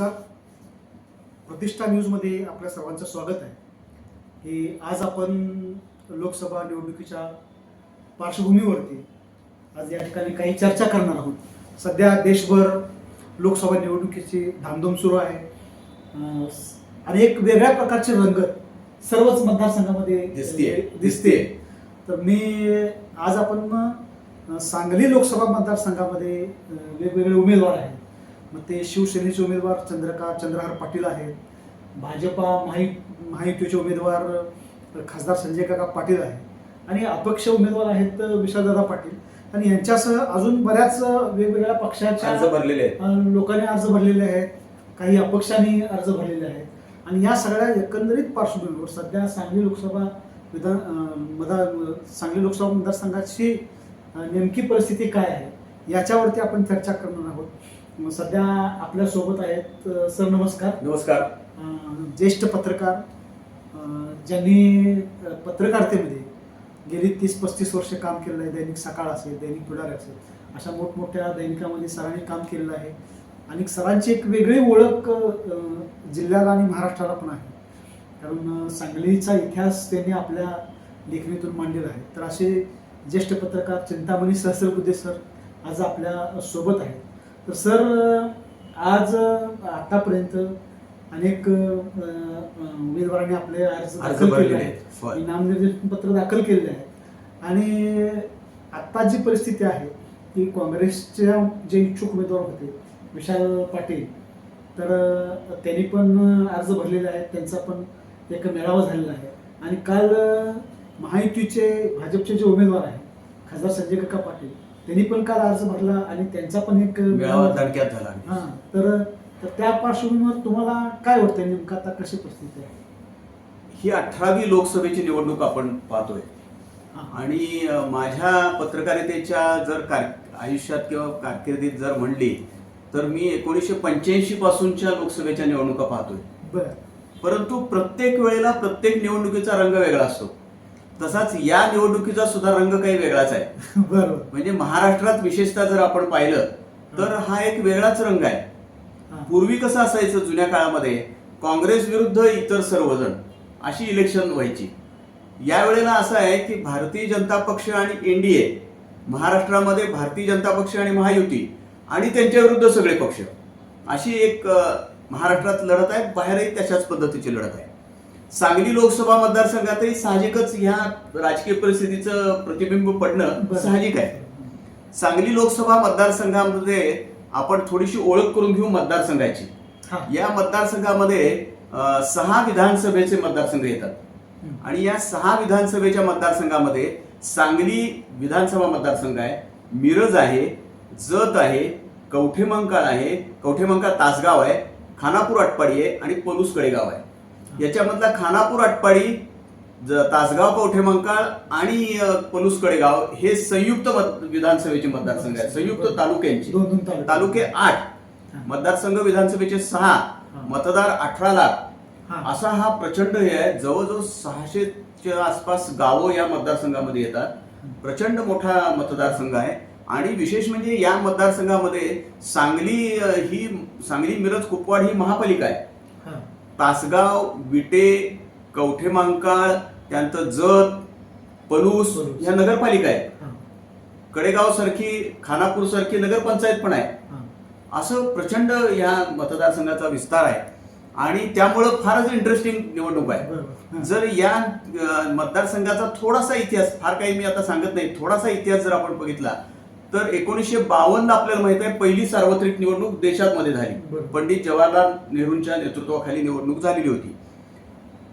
नमस्कार. प्रतिष्ठा न्यूजमध्ये आपल्या सर्वांचं स्वागत आहे. हे आज आपण लोकसभा निवडणुकीच्या पार्श्वभूमीवरती आज या ठिकाणी काही चर्चा करणार आहोत. सध्या देशभर लोकसभा निवडणुकीची धामधूम सुरू आहे. आणि एक वेगळ्या प्रकारचे रंगत सर्वच मतदारसंघामध्ये दिसतेय. अं, दिसते तर मी आज आपण सांगली लोकसभा मतदारसंघामध्ये वेगवेगळे उमेदवार आहेत. मग ते शिवसेनेचे उमेदवार चंद्रकांत चंद्रहार पाटील आहेत. भाजपा महायु महायुतीचे उमेदवार खासदार संजय काका पाटील आहेत. आणि अपक्ष उमेदवार आहेत विशालदादा पाटील. आणि यांच्यासह अजून बऱ्याच वेगवेगळ्या पक्षाच्या अर्ज भरलेले लोकांनी अर्ज भरलेले आहेत. काही अपक्षांनी अर्ज भरलेले आहेत. आणि या सगळ्या एकंदरीत पार्श्वभूमीवर सध्या सांगली लोकसभा विधान मतदार सांगली लोकसभा मतदारसंघाची नेमकी परिस्थिती काय आहे याच्यावरती आपण चर्चा करणार आहोत. मग सध्या आपल्यासोबत आहेत सर नमस्कार. नमस्कार. ज्येष्ठ पत्रकार ज्यांनी पत्रकारितेमध्ये गेली तीस पस्तीस वर्ष काम केलेलं आहे दैनिक सकाळ असेल दैनिक पुढारी असेल अशा मोठमोठ्या दैनिकामध्ये सरांनी काम केलेलं आहे. आणि सरांची एक वेगळी ओळख जिल्ह्याला आणि महाराष्ट्राला पण आहे. कारण सांगलीचा इतिहास त्यांनी आपल्या लेखणीतून मांडलेला आहे. तर असे ज्येष्ठ पत्रकार चिंतामणी सहस्रबुद्धे सर आज आपल्यासोबत आहेत. तर सर आज आतापर्यंत अनेक उमेदवारांनी आपले अर्ज अर्ज दाखल केले आहेत. आहेत. होय. नामनिर्देशन पत्र दाखल केलेले आहे आणि आता जी परिस्थिती आहे की काँग्रेसच्या जे इच्छुक उमेदवार होते विशाल पाटील तर त्यांनी पण अर्ज भरलेले आहेत. त्यांचा पण एक मेळावा झालेला आहे. आणि काल महायुतीचे भाजपचे जे उमेदवार आहेत खासदार संजय काका पाटील त्यांनी पण काल अर्ज भरला आणि त्यांचा पण एक दणक्यात झाला. हा तर तर त्या पार्श्वभूमीवर तुम्हाला काय वाटतं नेमकं आता कशी परिस्थिती आहे? ही अठरावी लोकसभेची निवडणूक आपण पाहतोय. आणि माझ्या पत्रकारितेच्या जर कार आयुष्यात किंवा कारकिर्दीत जर म्हणली तर मी एकोणीसशे पंच्याऐंशी पासूनच्या लोकसभेच्या निवडणुका पाहतोय. परंतु प्रत्येक वेळेला प्रत्येक निवडणुकीचा रंग वेगळा असतो. तसाच या निवडणुकीचा सुद्धा रंग काही वेगळाच आहे. बरोबर. म्हणजे महाराष्ट्रात विशेषतः जर आपण पाहिलं तर हा. एक वेगळाच रंग आहे. पूर्वी कसं असायचं जुन्या काळामध्ये काँग्रेस विरुद्ध इतर सर्वजण अशी इलेक्शन व्हायची. यावेळेला असं आहे की भारतीय जनता पक्ष आणि एनडीए महाराष्ट्रामध्ये भारतीय जनता पक्ष आणि महायुती आणि त्यांच्या विरुद्ध सगळे पक्ष अशी एक महाराष्ट्रात लढत आहे. बाहेरही तशाच पद्धतीची लढत आहे. सांगली लोकसभा मतदारसंघातही साहजिकच ह्या राजकीय परिस्थितीचं प्रतिबिंब पडणं. साहजिक आहे सांगली लोकसभा मतदारसंघामध्ये आपण थोडीशी ओळख करून घेऊ मतदारसंघाची. या मतदारसंघामध्ये सहा विधानसभेचे मतदारसंघ येतात. आणि या सहा विधानसभेच्या मतदारसंघामध्ये सांगली विधानसभा मतदारसंघ आहे मिरज आहे जत आहे कवठेमंकाळ आहे कवठेमंकाळ तासगाव आहे खानापूर आटपाडी आहे आणि पलूस कडेगाव आहे याच्यामधला खानापूर आटपाडी ज- तासगाव कवठेमंकाळ आणि अ, पलूस कडेगाव हे संयुक्त मत विधानसभेचे मतदारसंघ आहेत. संयुक्त तालुक्यांचे. तालुके. आठ. मतदारसंघ विधानसभेचे सहा. मतदार अठरा लाख. असा हा प्रचंड हे आहे. जवळजवळ सहाशेच्या आसपास गावं या मतदारसंघामध्ये येतात. प्रचंड मोठा मतदारसंघ आहे. आणि विशेष म्हणजे या मतदारसंघामध्ये सांगली ही सांगली मिरज कुपवाड ही महापालिका आहे. तासगाव विटे कवठेमांकाळ त्यानंतर जत पलूस पलूस. या नगरपालिका आहेत हा. कडेगाव सारखी खानापूर सारखी नगरपंचायत पण आहे. असं प्रचंड या मतदारसंघाचा विस्तार आहे आणि त्यामुळं फारच इंटरेस्टिंग निवडणूक आहे. जर या मतदारसंघाचा थोडासा इतिहास फार काही मी आता सांगत नाही थोडासा इतिहास जर आपण बघितला तर एकोणीसशे बावन्न आपल्याला माहीत आहे पहिली सार्वत्रिक निवडणूक देशात मध्ये झाली. पंडित जवाहरलाल नेहरूंच्या नेतृत्वाखाली निवडणूक झालेली होती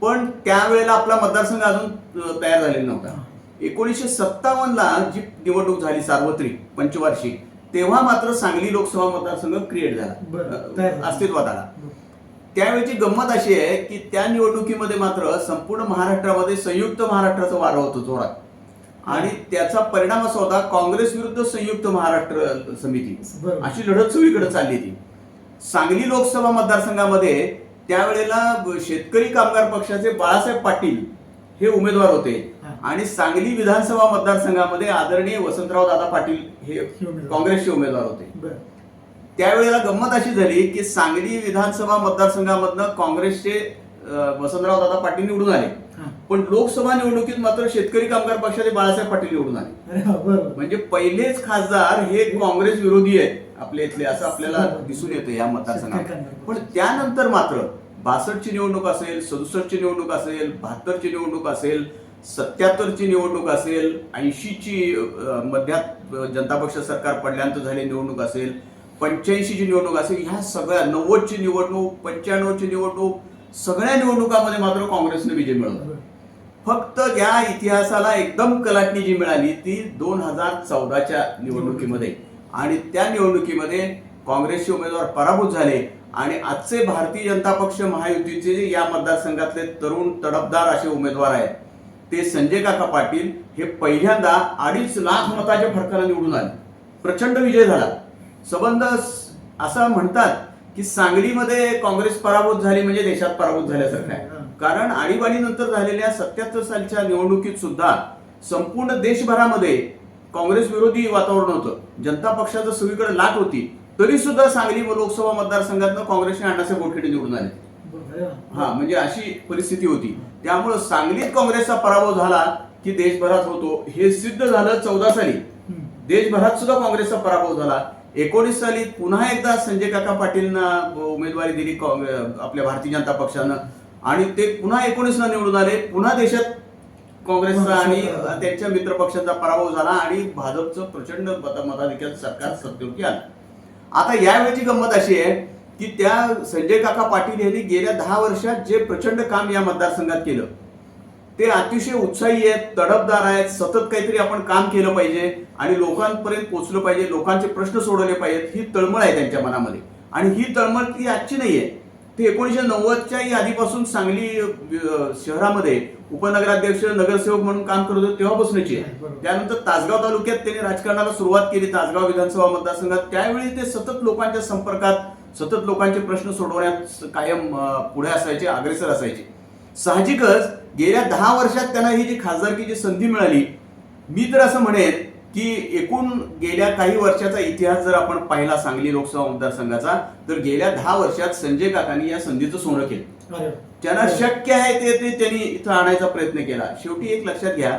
पण त्यावेळेला आपला मतदारसंघ अजून तयार झालेला नव्हता. एकोणीसशे सत्तावन्न ला जी निवडणूक झाली सार्वत्रिक पंचवार्षिक तेव्हा मात्र सांगली लोकसभा मतदारसंघ क्रिएट झाला. अस्तित्वात आला त्यावेळेची गंमत अशी आहे की त्या निवडणुकीमध्ये मात्र संपूर्ण महाराष्ट्रामध्ये संयुक्त महाराष्ट्राचं वारं होतं जोरात आणि त्याचा परिणाम असा होता काँग्रेस विरुद्ध संयुक्त महाराष्ट्र समिती. अशी लढत सगळीकडे चालली ती सांगली लोकसभा मतदारसंघामध्ये त्यावेळेला शेतकरी कामगार पक्षाचे बाळासाहेब पाटील हे उमेदवार होते. आणि सांगली विधानसभा मतदारसंघामध्ये आदरणीय वसंतराव दादा पाटील हे. काँग्रेसचे उमेदवार होते त्यावेळेला गंमत अशी झाली की सांगली विधानसभा मतदारसंघामधनं काँग्रेसचे वसंतराव दादा पाटील निवडून आले. पण लोकसभा निवडणुकीत मात्र शेतकरी कामगार पक्षाचे बाळासाहेब पाटील निवडून आले. म्हणजे पहिलेच खासदार हे काँग्रेस विरोधी आहेत आपल्या इथले असं आपल्याला दिसून येतं या मतदारसंघात. पण त्यानंतर मात्र बासष्टची निवडणूक असेल सदुसष्टची निवडणूक असेल बहात्तरची निवडणूक असेल सत्याहत्तरची निवडणूक असेल ऐंशीची मध्यात जनता पक्ष सरकार पडल्यानंतर झालेली निवडणूक असेल पंच्याऐंशीची निवडणूक असेल ह्या सगळ्या नव्वदची निवडणूक पंच्याण्णवची निवडणूक सगळ्या निवडणुकामध्ये मात्र काँग्रेसने विजय मिळवला. फक्त या इतिहासाला एकदम कलाटणी जी मिळाली ती दोन हजार चौदाच्या निवडणुकीमध्ये. आणि त्या निवडणुकीमध्ये काँग्रेसचे उमेदवार पराभूत झाले आणि आजचे भारतीय जनता पक्ष महायुतीचे या मतदारसंघातले तरुण तडफदार असे उमेदवार आहेत. ते संजय काका पाटील हे पहिल्यांदा अडीच लाख मताच्या फरकाला निवडून आले. प्रचंड विजय झाला. संबंध असं म्हणतात की सांगलीमध्ये काँग्रेस पराभूत झाली म्हणजे देशात पराभूत झाल्यासारखं आहे. कारण आणीबाणीनंतर झालेल्या सत्याहत्तर सालच्या निवडणुकीत सुद्धा संपूर्ण देशभरामध्ये काँग्रेस विरोधी वातावरण होतं. जनता पक्षाचं सगळीकडे लाट होती. तरी सुद्धा सांगली व लोकसभा मतदारसंघातनं काँग्रेसने अण्णासाहेब गोडखेडे निवडून आले. हा म्हणजे अशी परिस्थिती होती. त्यामुळे सांगलीत काँग्रेसचा पराभव झाला की देशभरात होतो. हे सिद्ध झालं चौदा साली. देशभरात सुद्धा काँग्रेसचा पराभव झाला. एकोणीस साली पुन्हा एकदा संजय काका पाटीलना उमेदवारी दिली काँग्रे- आपल्या भारतीय जनता पक्षानं. आणि ते पुन्हा एकोणीसला निवडून आले. पुन्हा देशात काँग्रेसचा आणि त्यांच्या मित्र पक्षांचा पराभव झाला आणि भाजपचं प्रचंड मता- मताधिक्याचं सरकार सत्तेवरती आलं. आता यावेळेची गंमत अशी आहे की त्या संजय काका पाटील यांनी गेल्या दहा वर्षात जे प्रचंड काम या मतदारसंघात केलं ते अतिशय उत्साही आहेत तडफदार आहेत सतत काहीतरी आपण काम केलं पाहिजे आणि लोकांपर्यंत पोहोचलं पाहिजे लोकांचे प्रश्न सोडवले पाहिजेत ही तळमळ आहे त्यांच्या मनामध्ये. आणि ही तळमळ ती आजची नाहीये. ते एकोणीसशे नव्वदच्याही आधीपासून सांगली शहरामध्ये उपनगराध्यक्ष नगरसेवक म्हणून काम करत होते तेव्हापासूनची. आहे. त्यानंतर तासगाव तालुक्यात त्यांनी राजकारणाला सुरुवात केली तासगाव विधानसभा मतदारसंघात. त्यावेळी ते सतत लोकांच्या संपर्कात सतत लोकांचे प्रश्न सोडवण्यात कायम पुढे असायचे अग्रेसर असायचे. साहजिकच गेल्या दहा वर्षात त्यांना ही जी खासदारकीची संधी मिळाली मी तर असं म्हणेन की एकूण गेल्या काही वर्षाचा इतिहास जर आपण पाहिला सांगली लोकसभा मतदारसंघाचा तर गेल्या दहा वर्षात संजय काकांनी या संधीचं सोनं केलं. त्यांना शक्य आहे ते ते त्यांनी इथं आणायचा प्रयत्न केला. शेवटी एक लक्षात घ्या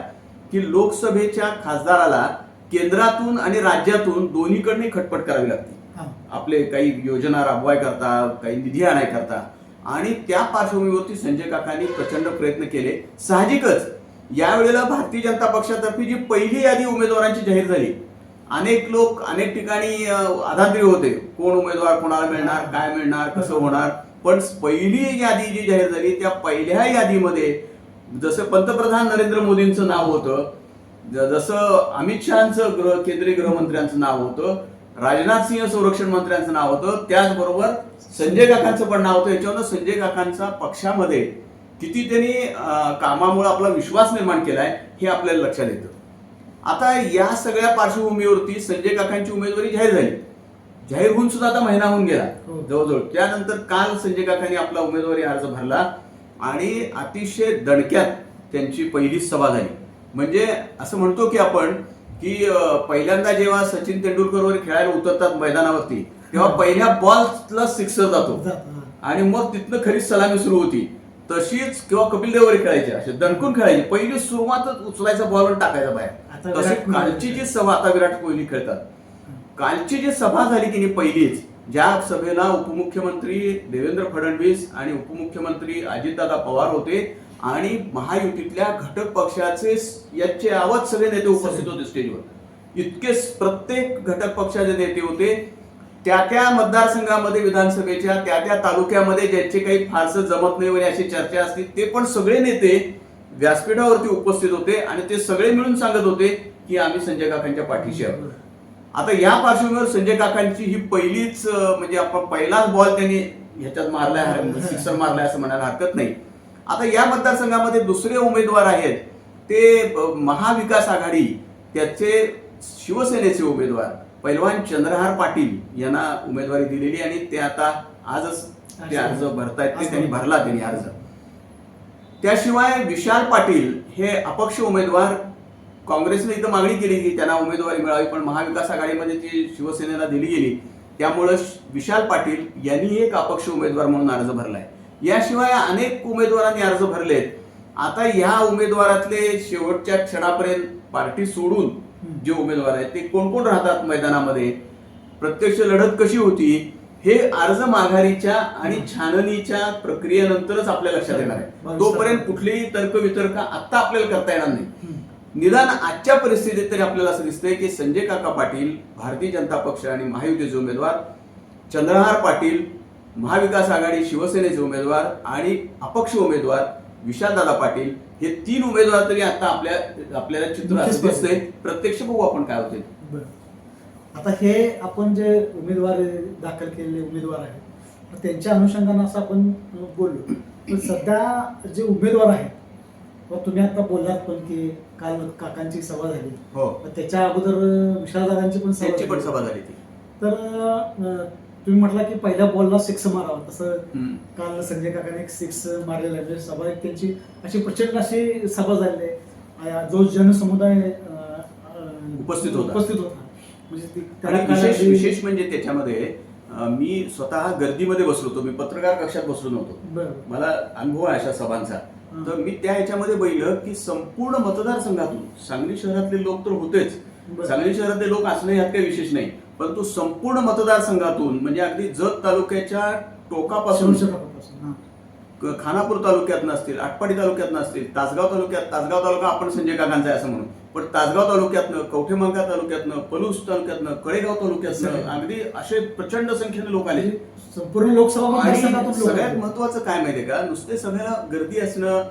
की लोकसभेच्या खासदाराला केंद्रातून आणि राज्यातून दोन्हीकडने खटपट करावी लागते. हा. आपले काही योजना राबवाय करता काही निधी आणाय करता. आणि त्या पार्श्वभूमीवरती संजय काकांनी प्रचंड प्रयत्न केले. साहजिकच यावेळेला भारतीय जनता पक्षातर्फे जी पहिली यादी उमेदवारांची जाहीर झाली अनेक लोक अनेक ठिकाणी अं, आधांतरी होते. कोण उमेदवार कोणाला मिळणार काय मिळणार कसं होणार. पण पहिली यादी जी जाहीर झाली त्या पहिल्या यादीमध्ये जसं पंतप्रधान नरेंद्र मोदींचं नाव होतं जसं अमित शहाचं गृह केंद्रीय गृहमंत्र्यांचं नाव होतं राजनाथ सिंह संरक्षण मंत्र्यांचं नाव होतं त्याचबरोबर संजय काकांचं पण नाव होतं. याच्यावर संजय काकांचा पक्षामध्ये किती त्यांनी कामामुळे आपला विश्वास निर्माण केलाय हे आपल्याला लक्षात येतं. आता या सगळ्या पार्श्वभूमीवरती संजय काकांची उमेदवारी जाहीर झाली. जाहीर होऊन सुद्धा आता महिना होऊन गेला. हो. जवळजवळ. त्यानंतर काल संजय काकांनी आपला उमेदवारी अर्ज भरला आणि अतिशय दणक्यात त्यांची पहिली सभा झाली. म्हणजे असं म्हणतो की आपण की पहिल्यांदा जेव्हा सचिन तेंडुलकर वगैरे खेळायला उतरतात मैदानावरती तेव्हा पहिल्या बॉलला सिक्सर जातो. आणि मग तिथनं खरी सलामी सुरू होती. तशीच किंवा कपिल देव वगैरे खेळायचे असे दणकून खेळायचे. पहिली सुरुवातच उचलायचा बॉल टाकायचा बाहेर. तशी कालची जी सभा आता विराट कोहली खेळतात. कालची जी सभा झाली नाही पहिलीच ज्या सभेला उपमुख्यमंत्री देवेंद्र फडणवीस आणि उपमुख्यमंत्री अजितदादा पवार होते आणि महायुतीतल्या घटक पक्षाचे याचे आवाज सगळे नेते उपस्थित होते स्टेजवर इतके प्रत्येक घटक पक्षाचे नेते होते. त्या त्या मतदारसंघामध्ये विधानसभेच्या त्या त्या तालुक्यामध्ये ज्यांचे काही फारसं जमत नाही वगैरे अशी चर्चा असते ते पण सगळे नेते व्यासपीठावरती उपस्थित होते आणि ते सगळे मिळून सांगत होते की आम्ही संजय काकांच्या पाठीशी आहोत. आता या पार्श्वभूमीवर संजय काकांची ही पहिलीच म्हणजे आपण पहिलाच बॉल त्यांनी ह्याच्यात मारलाय सिक्सर मारलाय असं म्हणायला हरकत नाही. आता या मतदारसंघामध्ये दुसरे उमेदवार आहेत ते महाविकास आघाडी त्याचे शिवसेनेचे उमेदवार. पैलवान चंद्रहार पाटील यांना उमेदवारी दिलेली आणि ते आता आजच ते अर्ज भरतायत ते त्यांनी भरला त्यांनी अर्ज. त्याशिवाय विशाल पाटील हे अपक्ष उमेदवार काँग्रेसने इथं मागणी केली की त्यांना उमेदवारी मिळावी पण महाविकास आघाडीमध्ये ती शिवसेनेला दिली गेली. त्यामुळं विशाल पाटील यांनी एक अपक्ष उमेदवार म्हणून अर्ज भरलाय. याशिवाय अनेक उमेदवारांनी अर्ज भरलेत. आता ह्या उमेदवारातले शेवटच्या क्षणापर्यंत पार्टी सोडून जे उमेदवार आहेत ते कोण कोण राहतात मैदानामध्ये प्रत्यक्ष लढत कशी होती हे अर्ज माघारीच्या आणि छाननीच्या प्रक्रियेनंतरच आपल्या लक्षात येणार आहे तोपर्यंत. कुठलीही तर्कवितर्क आत्ता आपल्याला करता येणार नाही. निदान आजच्या परिस्थितीत तरी आपल्याला असं दिसतंय की संजय काका पाटील भारतीय जनता पक्ष आणि महायुतीचे उमेदवार चंद्रहार पाटील महाविकास आघाडी शिवसेनेचे उमेदवार आणि अपक्ष उमेदवार विशालदादा पाटील हे तीन उमेदवार तरी आता आपल्या आपल्याला चित्र नक्कीच दिसतंय. प्रत्यक्ष बघू आपण काय होते बरं. आता हे आपण जे उमेदवार दाखल केलेले उमेदवार आहेत तर त्यांच्या अनुषंगानं असं आपण बोललो. पण सध्या जे उमेदवार आहेत तुम्ही आता बोललात पण की काल काकांची सभा झाली. हो. तर त्याच्या अगोदर विशालदादांची पण सभा त्यांची पण झाली. सभा झाली ती. तर अं, तुम्ही म्हटला की पहिल्या बॉलला सिक्स मारावा. तसं. काल संजय काकाने एक सिक्स मारलेला आहे. म्हणजे सभा एक त्यांची अशी प्रचंड अशी सभा झालेली आहे. जो जनसमुदाय उपस्थित होता. उपस्थित होता. म्हणजे विशेष विशेष म्हणजे त्याच्यामध्ये मी स्वतः गर्दीमध्ये बसलो होतो. मी पत्रकार कक्षात बसलो नव्हतो. मला अनुभव आहे अशा सभांचा. तर मी त्या ह्याच्यामध्ये बघितलं की संपूर्ण मतदारसंघातून सांगली शहरातले लोक तर होतेच. सांगली शहरातले लोक असणे यात काही विशेष नाही. परंतु संपूर्ण मतदारसंघातून म्हणजे अगदी जत तालुक्याच्या टोकापासून खानापूर तालुक्यात नसतील आटपाडी तालुक्यात नसतील तासगाव तालुक्यात तासगाव तालुका आपण संजय काकांचा आहे असं म्हणू पण तासगाव तालुक्यातनं कवठेमंका तालुक्यातनं पलूस तालुक्यातनं कडेगाव तालुक्यातनं. अगदी असे प्रचंड संख्येने लोक आले. संपूर्ण लोकसभा सगळ्यात. महत्वाचं काय माहितीये का? नुसते सभेला गर्दी असणं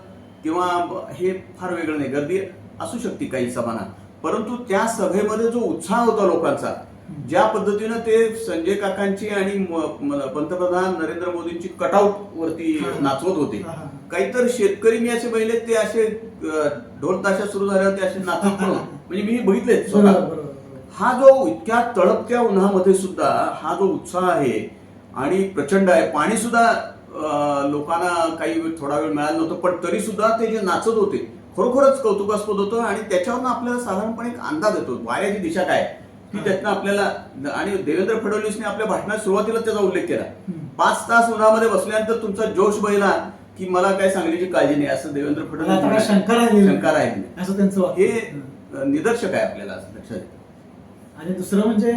किंवा हे फार वेगळं नाही. गर्दी असू शकते काही सभांना परंतु त्या सभेमध्ये जो उत्साह होता लोकांचा ज्या पद्धतीनं ते संजय काकांची आणि पंतप्रधान नरेंद्र मोदींची कटआउट वरती. नाचवत होते हा, हा. काहीतर शेतकरी मी असे पहिले ते असे ढोल ताशा सुरू झाल्यावर ते असे नाचत होते. म्हणजे मी बघितले. हा जो इतक्या तळपत्या उन्हामध्ये सुद्धा हा जो उत्साह आहे आणि प्रचंड आहे पाणी सुद्धा लोकांना काही थोडा वेळ मिळालं नव्हतं पण तरी सुद्धा ते जे नाचत होते खरोखरच कौतुकास्पद होतं आणि त्याच्यावरून आपल्याला साधारणपणे एक अंदाज येतो वाऱ्याची दिशा काय ती त्यातनं आपल्याला आणि देवेंद्र फडणवीसने आपल्या भाषणात सुरुवातीला त्याचा उल्लेख केला. पाच तास उन्हामध्ये बसल्यानंतर तुमचा जोश बहिला की मला काय सांगलीची काळजी नाही असं देवेंद्र फडणवीस शंका राहिली. नाही. शंका राहिली. नाही. असं त्यांचं हे निदर्शक आहे आपल्याला असं लक्षात येतं. आणि दुसरं म्हणजे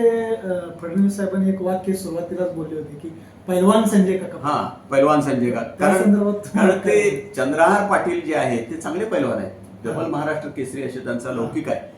फडणवीस साहेबांनी एक वाक्य सुरुवातीलाच बोलले होते की पैलवान संजय काका. हा पैलवान संजय का त्या कारण ते चंद्रहार पाटील जे आहेत ते चांगले पैलवान आहेत. डबल. महाराष्ट्र केसरी असे त्यांचा लौकिक आहे.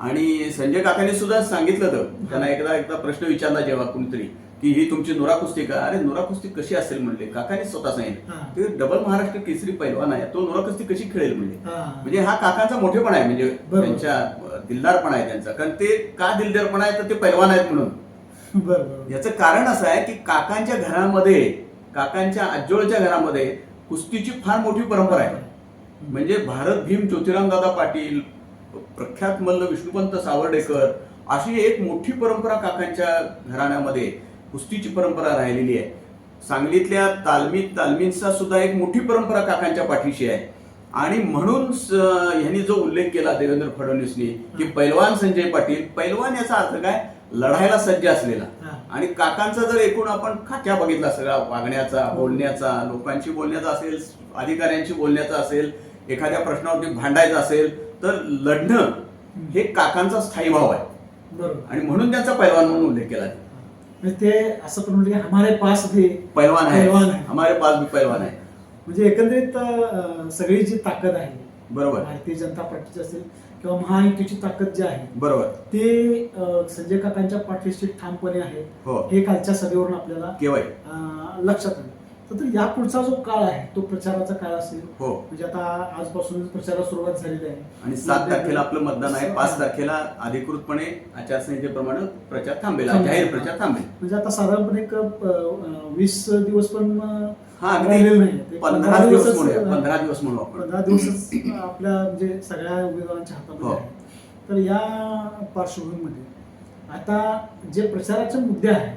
आणि संजय काकांनी सुद्धा सांगितलं तर त्यांना एकदा एकदा प्रश्न विचारला जेव्हा कुणीतरी की ही तुमची नुरा कुस्ती का? अरे नुरा कुस्ती कशी असेल म्हणले. काकांनी स्वतः सांगितलं. ते डबल महाराष्ट्र केसरी पैलवान आहे. तो नुरा कुस्ती कशी खेळेल म्हणजे हा. म्हणजे हा काकांचा मोठेपणा आहे. म्हणजे. त्यांच्या दिलदारपणा आहे त्यांचा. कारण ते का दिलदारपणा आहे? तर ते पैलवान आहेत म्हणून. याचं कारण असं आहे की काकांच्या घरामध्ये काकांच्या आजोळच्या घरामध्ये कुस्तीची फार मोठी परंपरा आहे. म्हणजे भारत भीम ज्योतिराम दादा पाटील प्रख्यात मल्ल विष्णुपंत सावर्डेकर अशी एक मोठी परंपरा काकांच्या घराण्यामध्ये कुस्तीची परंपरा राहिलेली आहे. सांगलीतल्या तालमीत तालमींचा सुद्धा एक मोठी परंपरा काकांच्या पाठीशी आहे. आणि म्हणून ह्यांनी जो उल्लेख केला देवेंद्र फडणवीसनी की पैलवान संजय पाटील पैलवान याचा अर्थ काय? लढायला सज्ज असलेला. आणि काकांचा जर एकूण आपण खाक्या बघितला सगळा वागण्याचा बोलण्याचा लोकांशी बोलण्याचा असेल अधिकाऱ्यांशी बोलण्याचा असेल एखाद्या प्रश्नावरती भांडायचं असेल तर लढणं हे काकांचा स्थायी भाव आहे. बरोबर. आणि म्हणून त्यांचा पैलवान म्हणून उल्लेख केला म्हणजे ते असं पण म्हणजे हमारे पास भी पैलवान आहे. पैलवान आहे. हमारे पास भी पैलवान आहे. म्हणजे एकंदरीत अं, सगळी जी ताकद आहे बरोबर. भारतीय जनता पार्टीची असेल किंवा महायुतीची ताकद जी आहे बरोबर. ते अं, संजय काकांच्या पाठीशी ठामपणे आहे. हो. हे कालच्या सभेवरून आपल्याला केवळ. अं, लक्षात आलं. तर या पुढचा जो काळ आहे तो प्रचाराचा काळ असेल. हो. म्हणजे आता आजपासून प्रचाराला सुरुवात झालेली आहे. आणि सात तारखेला आपलं मतदान आहे. पाच तारखेला. अधिकृतपणे आचारसंहितेप्रमाणे प्रचार थांबेल. जाहीर प्रचार थांबेल. म्हणजे आता साधारणपणे एक वीस दिवस पण हा पंधरा दिवस म्हणूया. पंधरा दिवस म्हणू आपण. पंधरा दिवसच आपल्या म्हणजे सगळ्या उमेदवारांच्या हातामध्ये हो. तर या पार्श्वभूमीमध्ये आता जे प्रचाराचे मुद्दे आहेत.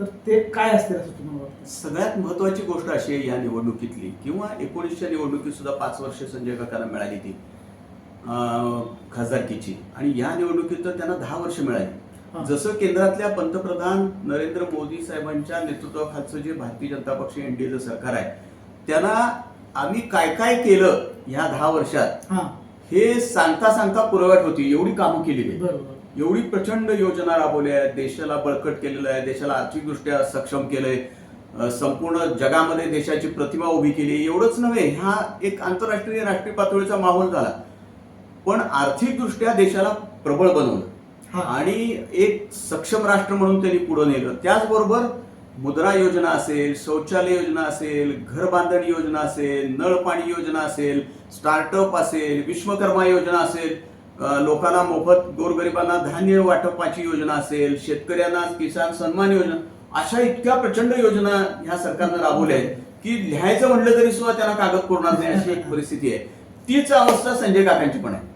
तर ते काय असतील असं तुम्हाला वाटतं? सगळ्यात महत्वाची गोष्ट अशी आहे या निवडणुकीतली किंवा एकोणीसच्या निवडणुकीत सुद्धा पाच वर्ष संजय काकांना मिळाली ती खासदारकीची. आणि या निवडणुकीत तर त्यांना दहा वर्ष मिळाली. जसं केंद्रातल्या पंतप्रधान नरेंद्र मोदी साहेबांच्या नेतृत्वाखालचं जे भारतीय जनता पक्ष एनडीएचं सरकार आहे त्यांना आम्ही काय काय केलं ह्या दहा वर्षात हा. सांगता सांगता पुरवठ होती एवढी कामं केलेली बरोबर. एवढी प्रचंड योजना राबवल्या आहेत देशाला बळकट केलेलं आहे. देशाला आर्थिकदृष्ट्या सक्षम केलंय. संपूर्ण जगामध्ये देशाची प्रतिमा उभी केली एवढंच नव्हे हा एक आंतरराष्ट्रीय राष्ट्रीय पातळीचा माहोल झाला. पण आर्थिकदृष्ट्या देशाला प्रबळ बनवलं. आणि एक सक्षम राष्ट्र म्हणून त्यांनी पुढे नेलं. त्याचबरोबर मुद्रा योजना असेल शौचालय योजना असेल घर बांधणी योजना असेल नळ पाणी योजना असेल स्टार्टअप असेल विश्वकर्मा योजना असेल लोकांना मोफत गोरगरिबांना धान्य वाटपाची योजना असेल शेतकऱ्यांना किसान सन्मान योजना अशा इतक्या प्रचंड योजना ह्या सरकारनं राबवल्या आहेत की लिहायचं म्हटलं तरी सुद्धा त्यांना कागद पुरणार नाही अशी एक परिस्थिती आहे. तीच अवस्था संजय काकांची पण आहे.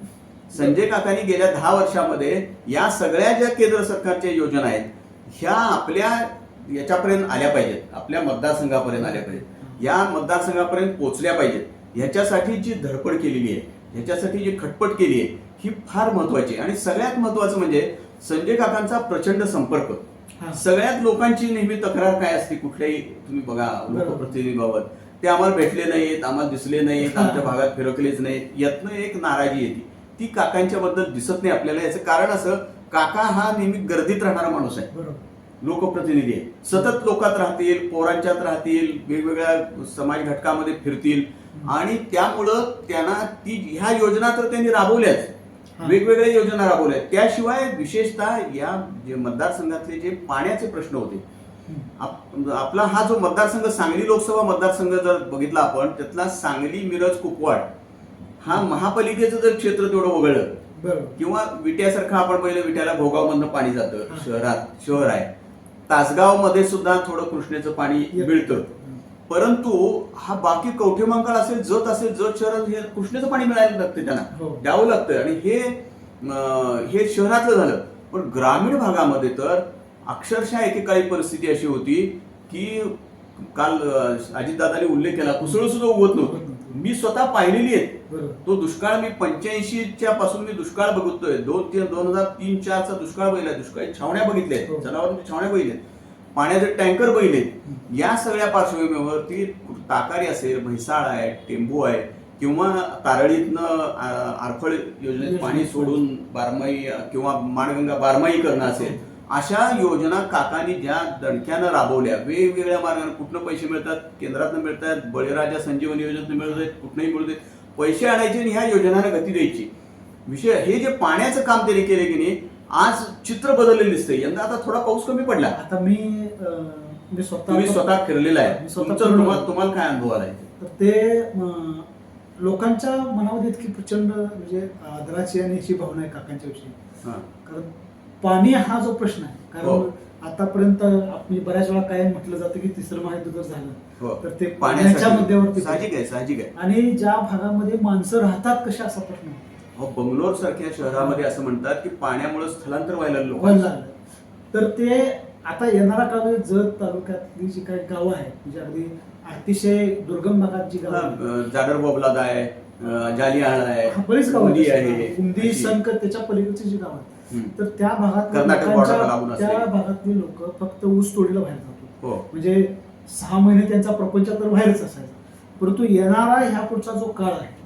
संजय काकांनी गेल्या दहा वर्षामध्ये या सगळ्या ज्या केंद्र सरकारच्या योजना आहेत ह्या आपल्या याच्यापर्यंत आल्या पाहिजेत. आपल्या मतदारसंघापर्यंत आल्या पाहिजेत. या मतदारसंघापर्यंत पोहोचल्या पाहिजेत. ह्याच्यासाठी जी धडपड केलेली आहे ह्याच्यासाठी जी खटपट केली आहे ही फार महत्वाची आहे. आणि सगळ्यात महत्वाचं म्हणजे संजय काकांचा प्रचंड संपर्क. सगळ्यात लोकांची नेहमी तक्रार काय असते? कुठल्याही तुम्ही बघा. लोकप्रतिनिधीबाबत. ते आम्हाला भेटले नाहीत आम्हाला दिसले नाहीत आमच्या भागात फिरकलेच नाहीत. यातनं एक नाराजी येते. ती काकांच्या बद्दल दिसत नाही आपल्याला. याचं कारण असं काका हा नेहमी गर्दीत राहणारा माणूस आहे. लोकप्रतिनिधी आहे. सतत लोकात राहतील पोरांच्यात राहतील वेगवेगळ्या समाज घटकामध्ये फिरतील. आणि त्यामुळं त्यांना ती ह्या योजना तर त्यांनी राबवल्याच. वेगवेगळ्या योजना राबवल्या त्याशिवाय विशेषतः या जे मतदारसंघातले जे पाण्याचे प्रश्न होते. आप- आपला हा जो मतदारसंघ सांगली लोकसभा मतदारसंघ जर बघितला आपण त्यातला सांगली मिरज कुपवाड हा महापालिकेचं जर क्षेत्र तेवढं वगळलं किंवा विट्यासारखं आपण पहिलं विट्याला भोगावमधनं पाणी जातं. शहरात शहर आहे तासगावमध्ये सुद्धा थोडं कृष्णेचं पाणी. मिळतं. परंतु हा बाकी कवठेमंकाळ असेल जत असेल जत शहरात हे कृष्णेचं पाणी मिळायला लागतं त्यांना. हो. द्यावं लागतं आणि हे हे शहरातलं झालं. पण ग्रामीण भागामध्ये तर अक्षरशः एकेकाळी परिस्थिती अशी होती की काल अजितदादांनी उल्लेख केला कुसळ सुद्धा उगवत नव्हतं. मी स्वतः पाहिलेली बरोबर तो दुष्काळ मी पंच्याऐंशीच्या पासून मी दुष्काळ बघतोय. दोन तीन दोन हजार तीन चारचा दुष्काळ बघितलाय. दुष्काळी छावण्या बघितल्या हो. जनावरांच्या छावण्या बघितल्यात पाण्याचे टँकर बघितलेत या सगळ्या पार्श्वभूमीवरती ताकारी असेल म्हैसाळ आहे टेंबू आहे किंवा तारळीतनं आरफळ योजनेत पाणी सोडून बारमाही किंवा माणगंगा बारमाही करणं असेल अशा योजना काकांनी ज्या दणक्यानं राबवल्या वेगवेगळ्या मार्गाने कुठनं पैसे मिळतात केंद्रातनं मिळतात बळीराजा संजीवनी योजनेतनं मिळत आहेत कुठनंही मिळत आहेत पैसे आणायचे आणि ह्या योजनांना गती द्यायची. विषय हे जे पाण्याचं काम त्यांनी केले की नाही आज चित्र बदललेलं दिसतंय यंदा आता थोडा पाऊस कमी पडला आता मी अं, मी स्वतः तुम्ही स्वतः फिरलेला आहे मी स्वतः तुमचं फिरलो. तुम्हाला तुम्हाला काय अनुभव आलाय तर ते अं, लोकांच्या मनामध्ये इतकी प्रचंड म्हणजे आदराची आणि याची भावना आहे काकांच्या विषयी हा. कारण पाणी हा जो प्रश्न आहे हो. कारण आतापर्यंत आपण बऱ्याच वेळा काय म्हटलं जातं की तिसरं महायुद्ध जर झालं हो. तर ते पाण्याच्या मुद्द्यावरती साहजिक आहे साहजिक आहे आणि ज्या भागामध्ये माणसं राहतात कशा असा प्रश्न आहे. बंगलोर सारख्या शहरामध्ये असं म्हणतात की पाण्यामुळे स्थलांतर व्हायला लोक व्हायला लागलं तर ते आता येणारा काळ जत तालुक्यातली जी काही गावं आहेत म्हणजे अगदी अतिशय दुर्गम भागात जी गावं जाडर बोबलाद आहे अं, जालियाळ आहे बरीच गावं. आहे उंदी अशी. संक त्याच्या पलीकडची जी गाव आहेत. तर त्या भागात. त्या भागातली लोक फक्त ऊस तोडीला बाहेर जातो हो म्हणजे सहा महिने त्यांचा प्रपंच तर बाहेरच असायचा परंतु येणारा ह्या पुढचा जो काळ आहे.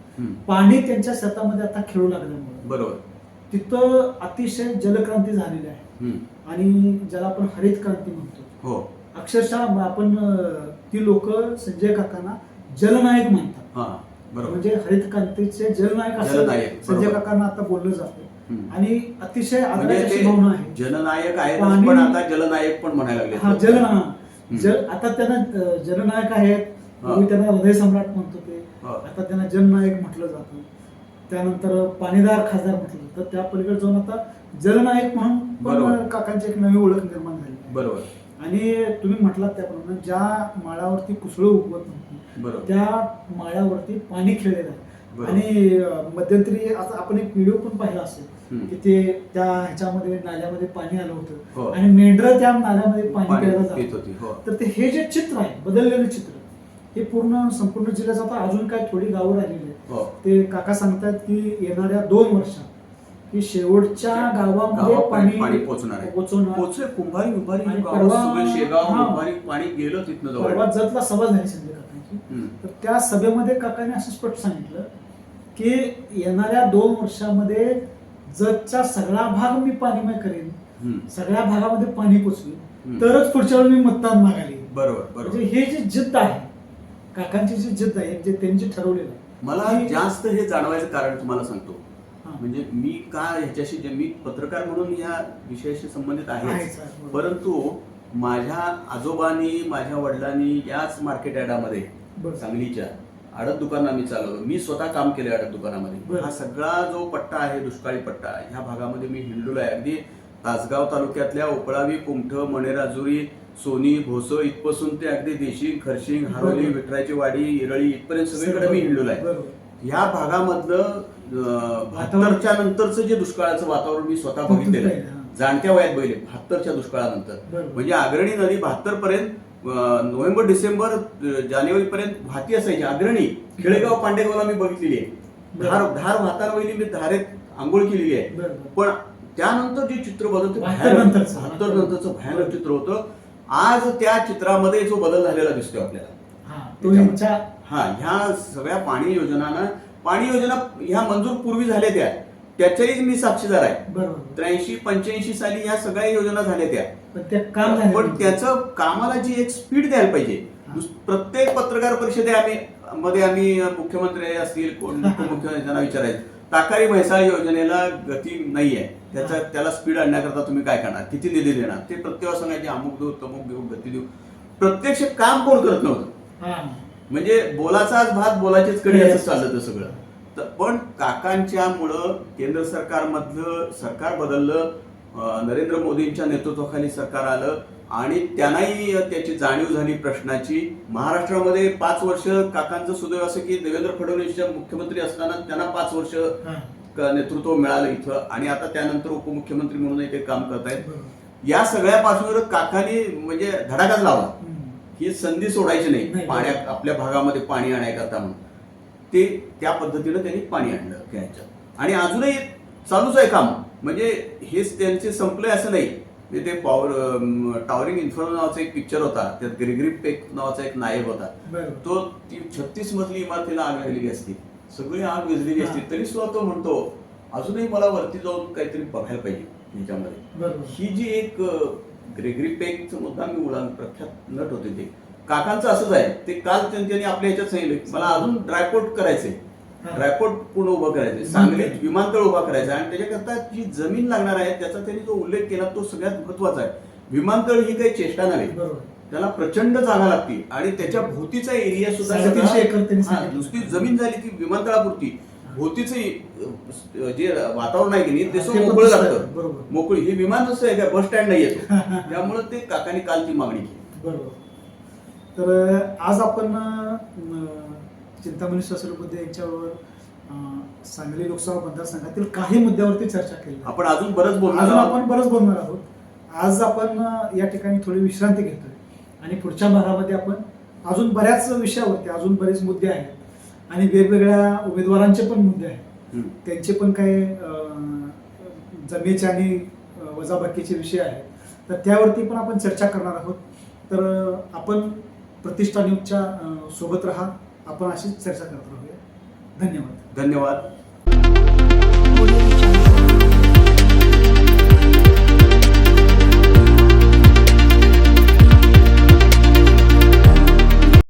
पाणी त्यांच्या शेतामध्ये आता खेळू लागल्यामुळे बरोबर. तिथं अतिशय जलक्रांती झालेली आहे. आणि ज्याला आपण हरित क्रांती म्हणतो. हो. अक्षरशः आपण ती लोक संजय काकांना जलनायक म्हणतात. हा बरोबर. म्हणजे हरित क्रांतीचे जलनायक असं जलनायक, संजय. काकांना आता बोललं जातं. आणि अतिशय म्हणजे आदराची भावना आहे. जननायक आहेत पाणी- आता जलनायक पण म्हणायला लागले हा जल जल आता त्यांना अं, जननायक आहेत. त्यांना हृदय सम्राट म्हणतो ते. आता त्यांना जननायक म्हटलं जातं. त्यानंतर पाणीदार खासदार म्हटलं जातं. त्या पलीकडे जाऊन आता जलनायक म्हणून काकांची एक नवी ओळख निर्माण झाली. बरोबर. आणि तुम्ही म्हटलात त्याप्रमाणे ज्या माळावरती कुसळं उगवत नव्हती बरोबर. त्या माळ्यावरती पाणी खेळलेलं आहे. आणि मध्यंतरी आता आपण एक व्हिडिओ पण पाहिला असेल. की ते त्या ह्याच्यामध्ये नाल्यामध्ये पाणी आलं हो. होतं आणि मेंढरं त्या नाल्यामध्ये पाणी प्यायला जात होती हो. तर ते हे जे चित्र आहे बदललेलं चित्र हे पूर्ण संपूर्ण जिल्ह्यात आता अजून काय थोडी गावं राहिलेली आहेत. हो. ते काका सांगतात की येणाऱ्या दोन वर्षात की शेवटच्या गावामध्ये पाणी पोहोचणार पोचले कुंभारी उभारी शेगाव पाणी गेलं तिथनं जवळ. जतला सभा झाली संजय काकांची. तर त्या सभेमध्ये काकाने असं स्पष्ट सांगितलं की येणाऱ्या दोन वर्षामध्ये जतचा सगळा भाग मी पाणीमय करेन. सगळ्या भागामध्ये पाणी पोचवेन. तरच पुढच्या वेळी मी मतदान मागायला. बरोबर बरोबर. म्हणजे हे जे जिद्द आहे काकांची जी जिद्द आहे जे त्यांनी जे ठरवलेलं आहे मला जास्त हे जाणवायचं कारण तुम्हाला सांगतो. म्हणजे मी का ह्याच्याशी जे मी पत्रकार म्हणून या विषयाशी संबंधित आहे. परंतु माझ्या आजोबांनी माझ्या वडिलांनी याच मार्केट यार्डामध्ये. सांगलीच्या आडत दुकान आम्ही चालवलं मी स्वतः काम केलं आडत दुकानामध्ये. हा सगळा जो पट्टा आहे दुष्काळी पट्टा ह्या भागामध्ये मी हिंडलो आहे अगदी तासगाव तालुक्यातल्या उपळावी कुमठ मणेराजुरी सोनी भोसो इथपासून ते अगदी देशिंग खरशिंग हारोली. विठराची वाडी इरळी इथपर्यंत सगळीकडे मी हिंडलो आहे. ह्या भागामधलं बहात्तरच्या नंतरचं जे दुष्काळाचं वातावरण मी स्वतः बघितलं बघितलेलं आहे. जाणत्या वयात बहिले बहात्तरच्या दुष्काळानंतर. म्हणजे अग्रणी नदी बहात्तर पर्यंत नोव्हेंबर डिसेंबर जानेवारी पर्यंत वाहती असायची अग्रणी खेडेगाव पांडेगावला मी बघितलेली आहे. धार धार वहिनी मी धारेत आंघोळ केलेली आहे. पण त्यानंतर जे चित्र नंतरचं. बहात्तर नंतरचं भयानक चित्र होतं आज त्या चित्रामध्ये जो बदल झालेला दिसतोय आपल्याला. हा, हा ह्या सगळ्या पाणी योजनांना पाणी योजना ह्या मंजूर पूर्वी झाल्या त्या. त्याच्याही मी साक्षीदार आहे. त्र्याऐंशी पंच्याऐंशी साली ह्या सगळ्या योजना झाल्या त्या. पण काम पण. त्याचं कामाला जी एक स्पीड द्यायला पाहिजे प्रत्येक पत्रकार परिषदे आम्ही मध्ये आम्ही मुख्यमंत्री असतील कोण उपमुख्यमंत्री त्यांना विचारायचं. ताकारी म्हैसाळ योजनेला गती नाहीये. त्याचा हा. त्याला स्पीड आणण्याकरता तुम्ही काय करणार? किती निधी देणार? ते प्रत्येक सांगायचे अमुक देऊ तमुक देऊ गती देऊ. प्रत्यक्ष काम कोण करत नव्हतं. म्हणजे बोलाचाच भात बोलाचीच कडी असं चाललं होतं सगळं. तर पण काकांच्या मुळं केंद्र सरकारमधलं सरकार बदललं. नरेंद्र मोदींच्या नेतृत्वाखाली सरकार आलं. आणि त्यांनाही त्याची जाणीव झाली प्रश्नाची. महाराष्ट्रामध्ये पाच वर्ष काकांचं सुदैव असं की देवेंद्र फडणवीसच्या मुख्यमंत्री असताना त्यांना पाच वर्ष नेतृत्व मिळालं इथं. आणि आता त्यानंतर उपमुख्यमंत्री म्हणूनही ते काम करत आहेत. या सगळ्या पासून काकांनी म्हणजे धडाकाच लावला. ही संधी सोडायची नाही. पाण्यात आपल्या भागामध्ये पाणी आणायकरता म्हणून. ते त्या पद्धतीनं त्यांनी पाणी आणलं ह्याच्यात आणि अजूनही चालूच आहे काम. म्हणजे हेच त्यांचे संपले असं नाही. म्हणजे ते पॉवर टॉवरिंग इन्फॉर्म नावाचा एक पिक्चर होता. त्यात ग्रिगरी पेक नावाचा एक नायक होता. तो ती छत्तीस मजली इमारतीला आग लागलेली असते. सगळी आग विजलेली असते. तरी सुद्धा तो म्हणतो अजूनही मला वरती जाऊन काहीतरी बघायला पाहिजे ह्याच्यामध्ये. बरोबर. ही जी एक ग्रेगरी पेकचं मुद्दा मी उडान प्रख्यात नट होते ते. काकांचं असंच आहे. ते काल त्यां- त्यांनी आपल्या ह्याच्यात सांगितलं मला अजून ड्रायपोर्ट करायचंय. ड्रायपोर्ट पूर्ण उभं करायचंय सांगलीत विमानतळ उभा करायचा. आणि त्याच्याकरता जी जमीन लागणार आहे त्याचा त्यांनी जो उल्लेख केला तो सगळ्यात महत्त्वाचा आहे. विमानतळ ही काही चेष्टा नव्हे. त्याला प्रचंड जागा लागते आणि त्याच्या भोवतीचा एरिया सुद्धा. नुसती जमीन झाली ती विमानतळापुरती. भोवतीचं जे वातावरण आहे की नाही ते सगळं मोकळं. लागतं. मोकळी ही विमान नसतं आहे का बस स्टँड नाही येतो. त्यामुळे ते काकांनी काल ती मागणी केली. बरोबर. तर आज आपण चिंतामणी ससरबुद्धे यांच्याबरोबर अं, सांगली लोकसभा मतदारसंघातील काही मुद्द्यावरती चर्चा केली. आपण अजून बरंच बोलणार. आपण बरंच बोलणार आहोत. आज आपण या ठिकाणी थोडी विश्रांती घेतोय. आणि पुढच्या भागामध्ये आपण अजून बऱ्याच विषयावरती अजून बरेच मुद्दे आहेत. आणि वेगवेगळ्या उमेदवारांचे पण मुद्दे आहेत. त्यांचे पण काही जमेचे आणि वजाबाकीचे विषय आहेत. तर त्यावरती पण आपण चर्चा करणार आहोत. तर आपण प्रतिष्ठा न्यूजच्या सोबत राहा. आपण अशीच चर्चा करत राहूया. धन्यवाद. धन्यवाद.